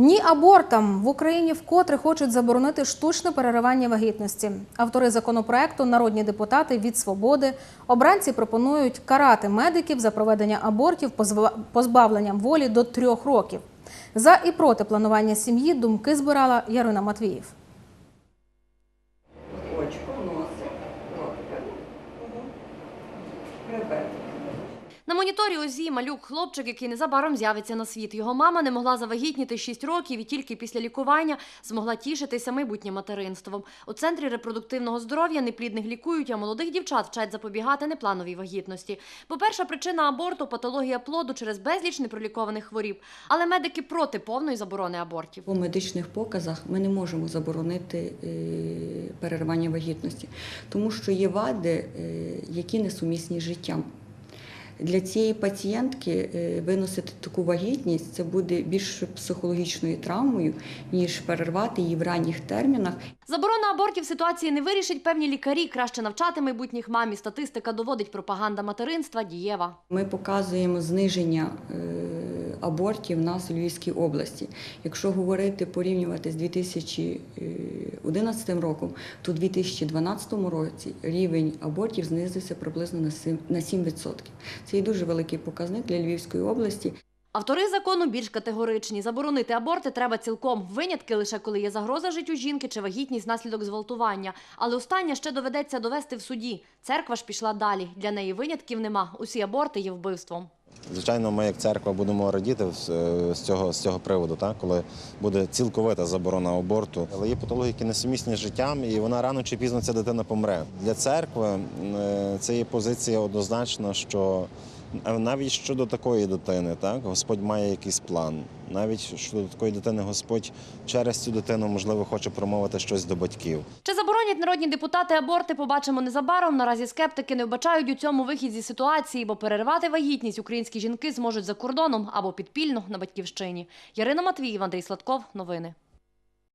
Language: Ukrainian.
Ні абортам в Україні вкотре хочуть заборонити штучне переривання вагітності. Автори законопроекту, народні депутати від свободи, обранці пропонують карати медиків за проведення абортів позбавленням волі до трьох років. За і проти планування сім'ї думки збирала Ярина Матвіїв. очко, носик, ротик. Хребет. На моніторі ОЗІ малюк хлопчик, який незабаром з'явиться на світ. Його мама не могла завагітніти 6 років і тільки після лікування змогла тішитися майбутнім материнством. У центрі репродуктивного здоров'я неплідних лікують, а молодих дівчат вчать запобігати неплановій вагітності. Бо перша причина аборту патологія плоду через безліч непролікованих хворіб. Але медики проти повної заборони абортів. По медичних показах ми не можемо заборонити е, переривання вагітності, тому що є вади, е, які несумісні з життям. Для цієї пацієнтки е, виносити таку вагітність це буде більш психологічною травмою, ніж перервати її в ранніх термінах. Заборона абортів ситуації не вирішить певні лікарі. Краще навчати майбутніх мамі. Статистика доводить пропаганда материнства дієва. Ми показуємо зниження е, абортів в нас у Львівській області. Якщо говорити порівнювати з 2011 роком, то у 2012 році рівень абортів знизився приблизно на 7%. Це є дуже великий показник для Львівської області. Автори закону більш категоричні. Заборонити аборти треба цілком. Винятки лише коли є загроза життю жінки чи вагітність внаслідок зґвалтування. Але останнє ще доведеться довести в суді. Церква ж пішла далі. Для неї винятків нема. Усі аборти є вбивством. Звичайно, ми як церква будемо радіти з е, цього, з цього приводу, так? коли буде цілковита заборона аборту. Але є патології, які несумісні з життям, і вона рано чи пізно ця дитина помре. Для церкви е, це є позиція однозначна, що навіть щодо такої дитини, так, Господь має якийсь план. Навіть щодо такої дитини Господь через цю дитину, можливо, хоче промовити щось до батьків. Чи заборонять народні депутати аборти, побачимо незабаром. Наразі скептики не вбачають у цьому вихід зі ситуації, бо перервати вагітність українські жінки зможуть за кордоном або підпільно на батьківщині. Ярина Матвіїв, Андрій Сладков. Новини.